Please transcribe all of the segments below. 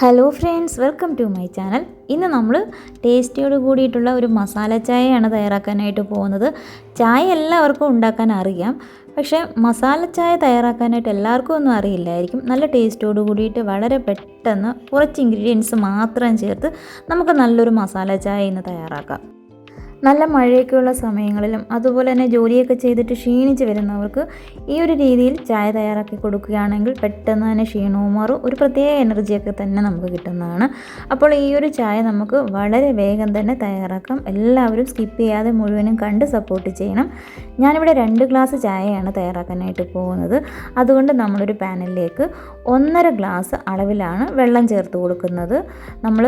Hello friends welcome to my channel ഇന്ന് നമ്മൾ ടേസ്റ്റിയോട് കൂടിയിട്ടുള്ള ഒരു മസാല ചായയാണ് തയ്യാറാക്കാനായിട്ട് പോകുന്നത്. ചായ എല്ലാവർക്കും ഉണ്ടാക്കാൻ അറിയാം. പക്ഷേ മസാല ചായ തയ്യാറാക്കാനായിട്ട് എല്ലാവർക്കും ഒന്നും അറിയില്ലായിരിക്കും. നല്ല ടേസ്റ്റോട് കൂടിയിട്ട് വളരെ പെട്ടെന്ന് കുറച്ച് ഇൻഗ്രീഡിയൻസ് മാത്രം ചേർത്ത് നമുക്ക് നല്ലൊരു മസാല ചായ ഇന്ന് തയ്യാറാക്കാം. നല്ല മഴയൊക്കെയുള്ള സമയങ്ങളിലും അതുപോലെ തന്നെ ജോലിയൊക്കെ ചെയ്തിട്ട് ക്ഷീണിച്ച് വരുന്നവർക്ക് ഈ ഒരു രീതിയിൽ ചായ തയ്യാറാക്കി കൊടുക്കുകയാണെങ്കിൽ പെട്ടെന്ന് തന്നെ ക്ഷീണവും മാറും. ഒരു പ്രത്യേക എനർജിയൊക്കെ തന്നെ നമുക്ക് കിട്ടുന്നതാണ്. അപ്പോൾ ഈ ഒരു ചായ നമുക്ക് വളരെ വേഗം തന്നെ തയ്യാറാക്കാം. എല്ലാവരും സ്കിപ്പ് ചെയ്യാതെ മുഴുവനും കണ്ട് സപ്പോർട്ട് ചെയ്യണം. ഞാനിവിടെ രണ്ട് ഗ്ലാസ് ചായയാണ് തയ്യാറാക്കാനായിട്ട് പോകുന്നത്. അതുകൊണ്ട് നമ്മളൊരു പാനലിലേക്ക് ഒന്നര ഗ്ലാസ് അളവിലാണ് വെള്ളം ചേർത്ത് കൊടുക്കുന്നത്. നമ്മൾ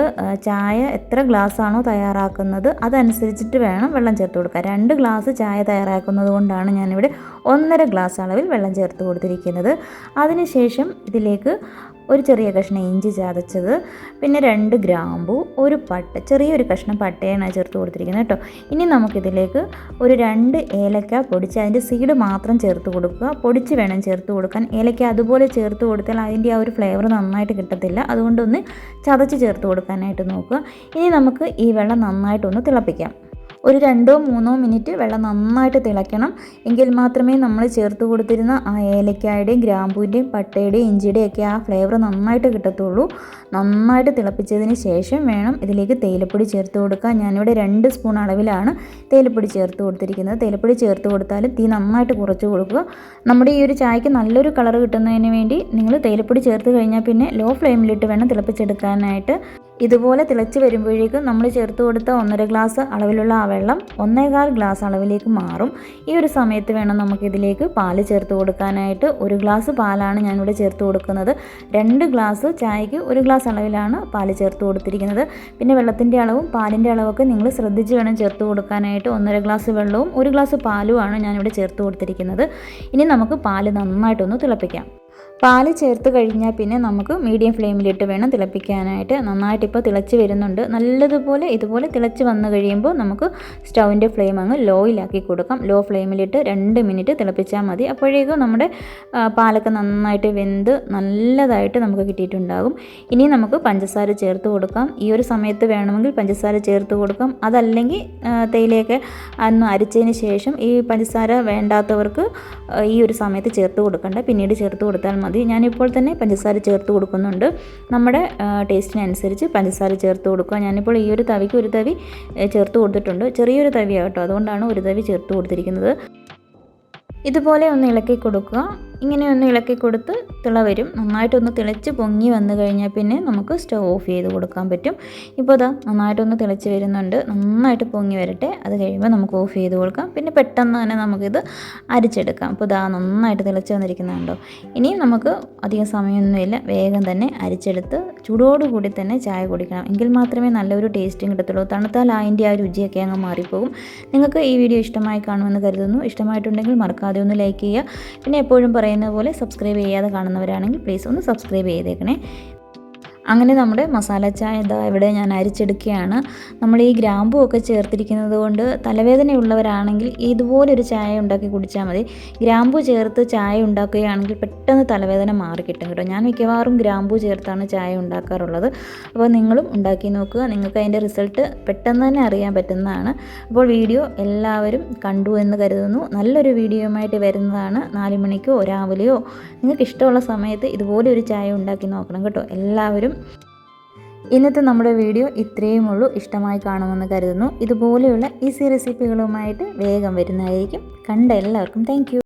ചായ എത്ര ഗ്ലാസ് ആണോ തയ്യാറാക്കുന്നത് അതനുസരിച്ചിട്ട് വേണം വെള്ളം ചേർത്ത് കൊടുക്കുക രണ്ട് ഗ്ലാസ് ചായ തയ്യാറാക്കുന്നത് കൊണ്ടാണ് ഞാനിവിടെ ഒന്നര ഗ്ലാസ് അളവിൽ വെള്ളം ചേർത്ത് കൊടുത്തിരിക്കുന്നത്. അതിനുശേഷം ഇതിലേക്ക് ഒരു ചെറിയ കഷ്ണം ഇഞ്ചി ചതച്ചത് പിന്നെ രണ്ട് ഗ്രാമ്പു ഒരു പട്ട ചെറിയൊരു കഷ്ണം പട്ടയാണ് ചേർത്ത് കൊടുത്തിരിക്കുന്നത് കേട്ടോ. ഇനി നമുക്കിതിലേക്ക് ഒരു രണ്ട് ഏലക്ക പൊടിച്ച് അതിന്റെ സീഡ് മാത്രം ചേർത്ത് കൊടുക്കുക. പൊടിച്ച് വേണം ചേർത്ത് കൊടുക്കാൻ. ഏലക്ക അതുപോലെ ചേർത്ത് കൊടുത്താൽ അതിന്റെ ആ ഒരു ഫ്ലേവർ നന്നായിട്ട് കിട്ടത്തില്ല. അതുകൊണ്ടൊന്ന് ചതച്ച് ചേർത്ത് കൊടുക്കാനായിട്ട് നോക്കുക. ഇനി നമുക്ക് ഈ വെള്ളം നന്നായിട്ടൊന്ന് തിളപ്പിക്കാം. ഒരു രണ്ടോ മൂന്നോ മിനിറ്റ് വെള്ളം നന്നായിട്ട് തിളയ്ക്കണം. എങ്കിൽ മാത്രമേ നമ്മൾ ചേർത്ത് കൊടുത്തിരുന്ന ആ ഏലക്കായുടെയും ഗ്രാമ്പൂവിന്റെയും പട്ടയുടെയും ഇഞ്ചിയുടെയും ഒക്കെ ആ ഫ്ലേവർ നന്നായിട്ട് കിട്ടത്തുള്ളൂ. നന്നായിട്ട് തിളപ്പിച്ചതിന് ശേഷം വേണം ഇതിലേക്ക് തേയിലപ്പൊടി ചേർത്ത് കൊടുക്കുക ഞാനിവിടെ രണ്ട് സ്പൂൺ അളവിലാണ് തേയിലപ്പൊടി ചേർത്ത് കൊടുത്തിരിക്കുന്നത്. തേയിലപ്പൊടി ചേർത്ത് കൊടുത്താൽ തീ നന്നായിട്ട് കുറച്ച് കൊടുക്കുക. നമ്മുടെ ഈ ഒരു ചായക്ക് നല്ലൊരു കളർ കിട്ടുന്നതിന് വേണ്ടി നിങ്ങൾ തേയിലപ്പൊടി ചേർത്ത് കഴിഞ്ഞാൽ പിന്നെ ലോ ഫ്ലെയിമിലിട്ട് വേണം തിളപ്പിച്ചെടുക്കാനായിട്ട്. ഇതുപോലെ തിളച്ച് വരുമ്പോഴേക്കും നമ്മൾ ചേർത്ത് കൊടുത്ത ഒന്നര ഗ്ലാസ് അളവിലുള്ള ആ വെള്ളം ഒന്നേകാൽ ഗ്ലാസ് അളവിലേക്ക് മാറും. ഈ ഒരു സമയത്ത് വേണം നമുക്കിതിലേക്ക് പാൽ ചേർത്ത് കൊടുക്കാനായിട്ട്. ഒരു ഗ്ലാസ് പാലാണ് ഞാനിവിടെ ചേർത്ത് കൊടുക്കുന്നത്. രണ്ട് ഗ്ലാസ് ചായക്ക് ഒരു ഗ്ലാസ് അളവിലാണ് പാൽ ചേർത്ത് കൊടുത്തിരിക്കുന്നത്. പിന്നെ വെള്ളത്തിന്റെ അളവും പാലിന്റെ അളവൊക്കെ നിങ്ങൾ ശ്രദ്ധിച്ച് വേണം ചേർത്ത് കൊടുക്കാനായിട്ട്. ഒന്നര ഗ്ലാസ് വെള്ളവും ഒരു ഗ്ലാസ് പാലുമാണ് ഞാനിവിടെ ചേർത്ത് കൊടുത്തിരിക്കുന്നത്. ഇനി നമുക്ക് പാൽ നന്നായിട്ടൊന്ന് തിളപ്പിക്കാം. പാൽ ചേർത്ത് കഴിഞ്ഞാൽ പിന്നെ നമുക്ക് മീഡിയം ഫ്ലെയിമിലിട്ട് വേണം തിളപ്പിക്കാനായിട്ട്. നന്നായിട്ട് ഇപ്പോൾ തിളച്ച് വരുന്നുണ്ട്. നല്ലതുപോലെ ഇതുപോലെ തിളച്ച് വന്നു കഴിയുമ്പോൾ നമുക്ക് സ്റ്റൗവിന്റെ ഫ്ലെയിം അങ്ങ് ലോയിലാക്കി കൊടുക്കാം. ലോ ഫ്ലെയിമിലിട്ട് രണ്ട് മിനിറ്റ് തിളപ്പിച്ചാൽ മതി. അപ്പോഴേക്കും നമ്മുടെ പാലൊക്കെ നന്നായിട്ട് വെന്ത് നല്ലതായിട്ട് നമുക്ക് കിട്ടിയിട്ടുണ്ടാകും. ഇനി നമുക്ക് പഞ്ചസാര ചേർത്ത് കൊടുക്കാം. ഈ ഒരു സമയത്ത് വേണമെങ്കിൽ പഞ്ചസാര ചേർത്ത് കൊടുക്കാം. അതല്ലെങ്കിൽ തേയിലയൊക്കെ അന്ന് അരിച്ചതിന് ശേഷം ഈ പഞ്ചസാര വേണ്ടാത്തവർക്ക് ഈ ഒരു സമയത്ത് ചേർത്ത് കൊടുക്കണ്ട. പിന്നീട് ചേർത്ത് കൊടുത്താൽ മതി. ഞാനിപ്പോൾ തന്നെ പഞ്ചസാര ചേർത്ത് കൊടുക്കുന്നുണ്ട്. നമ്മുടെ ടേസ്റ്റിനനുസരിച്ച് പഞ്ചസാര ചേർത്ത് കൊടുക്കുക. ഞാനിപ്പോൾ ഈ ഒരു തവിക്ക് ഒരു തവി ചേർത്ത് കൊടുത്തിട്ടുണ്ട്. ചെറിയൊരു തവിയാട്ടോ അതുകൊണ്ടാണ് ഒരു തവി ചേർത്ത് കൊടുത്തിരിക്കുന്നത്. ഇതുപോലെ ഒന്ന് ഇളക്കി കൊടുക്കുക. ഇങ്ങനെ ഒന്ന് ഇളക്കി കൊടുത്ത് തിള വരും. നന്നായിട്ടൊന്ന് തിളച്ച് പൊങ്ങി വന്നു കഴിഞ്ഞാൽ പിന്നെ നമുക്ക് സ്റ്റവ് ഓഫ് ചെയ്ത് കൊടുക്കാൻ പറ്റും. ഇപ്പോൾ ഇതാ നന്നായിട്ടൊന്ന് തിളച്ച് വരുന്നുണ്ട്. നന്നായിട്ട് പൊങ്ങി വരട്ടെ. അത് കഴിയുമ്പോൾ നമുക്ക് ഓഫ് ചെയ്ത് കൊടുക്കാം. പിന്നെ പെട്ടെന്ന് തന്നെ നമുക്കിത് അരിച്ചെടുക്കാം. അപ്പോൾ ഇതാ നന്നായിട്ട് തിളച്ച് വന്നിരിക്കുന്നുണ്ടോ ഇനിയും നമുക്ക് അധികം സമയമൊന്നുമില്ല. വേഗം തന്നെ അരിച്ചെടുത്ത് ചൂടോടുകൂടി തന്നെ ചായ കുടിക്കണം. എങ്കിൽ മാത്രമേ നല്ലൊരു ടേസ്റ്റും കിട്ടത്തുള്ളൂ. തണുത്താൽ അതിന്റെ ആ രുചിയൊക്കെ അങ്ങ് മാറിപ്പോകും. നിങ്ങൾക്ക് ഈ വീഡിയോ ഇഷ്ടമായി കാണുമെന്ന് കരുതുന്നു. ഇഷ്ടമായിട്ടുണ്ടെങ്കിൽ മറക്കാതെ ഒന്ന് ലൈക്ക് ചെയ്യുക. പിന്നെ എപ്പോഴും പറയും പറയുന്ന പോലെ സബ്സ്ക്രൈബ് ചെയ്യാതെ കാണുന്നവരാണെങ്കിൽ പ്ലീസ് ഒന്ന് സബ്സ്ക്രൈബ് ചെയ്തേക്കണേ. അങ്ങനെ നമ്മുടെ മസാല ചായ ഇതാ ഇവിടെ ഞാൻ അരിച്ചെടുക്കുകയാണ്. നമ്മൾ ഈ ഗ്രാമ്പു ഒക്കെ ചേർത്തിരിക്കുന്നത് കൊണ്ട് തലവേദനയുള്ളവരാണെങ്കിൽ ഇതുപോലൊരു ചായ ഉണ്ടാക്കി കുടിച്ചാൽ മതി. ഗ്രാമ്പു ചേർത്ത് ചായ ഉണ്ടാക്കുകയാണെങ്കിൽ പെട്ടെന്ന് തലവേദന മാറി കിട്ടും കേട്ടോ. ഞാൻ മിക്കവാറും ഗ്രാമ്പു ചേർത്താണ് ചായ ഉണ്ടാക്കാറുള്ളത്. അപ്പോൾ നിങ്ങളും ഉണ്ടാക്കി നോക്കുക. നിങ്ങൾക്ക് അതിന്റെ റിസൾട്ട് പെട്ടെന്ന് തന്നെ അറിയാൻ പറ്റുന്നതാണ്. അപ്പോൾ വീഡിയോ എല്ലാവരും കണ്ടു എന്ന് കരുതുന്നു. നല്ലൊരു വീഡിയോയുമായിട്ട് വരുന്നതാണ് നാല് മണിക്കോ രാവിലെയോ. നിങ്ങൾക്ക് ഇഷ്ടമുള്ള സമയത്ത് ഇതുപോലെ ഒരു ചായ ഉണ്ടാക്കി നോക്കണം കേട്ടോ. എല്ലാവരും ഇന്നത്തെ നമ്മുടെ വീഡിയോ ഇത്രയും ഉള്ളൂ. ഇഷ്ടമായി കാണുമെന്ന് കരുതുന്നു. ഇതുപോലെയുള്ള ഈസി റെസിപ്പികളുമായിട്ട് വേഗം വരുന്നതായിരിക്കും. കണ്ട എല്ലാവർക്കും താങ്ക്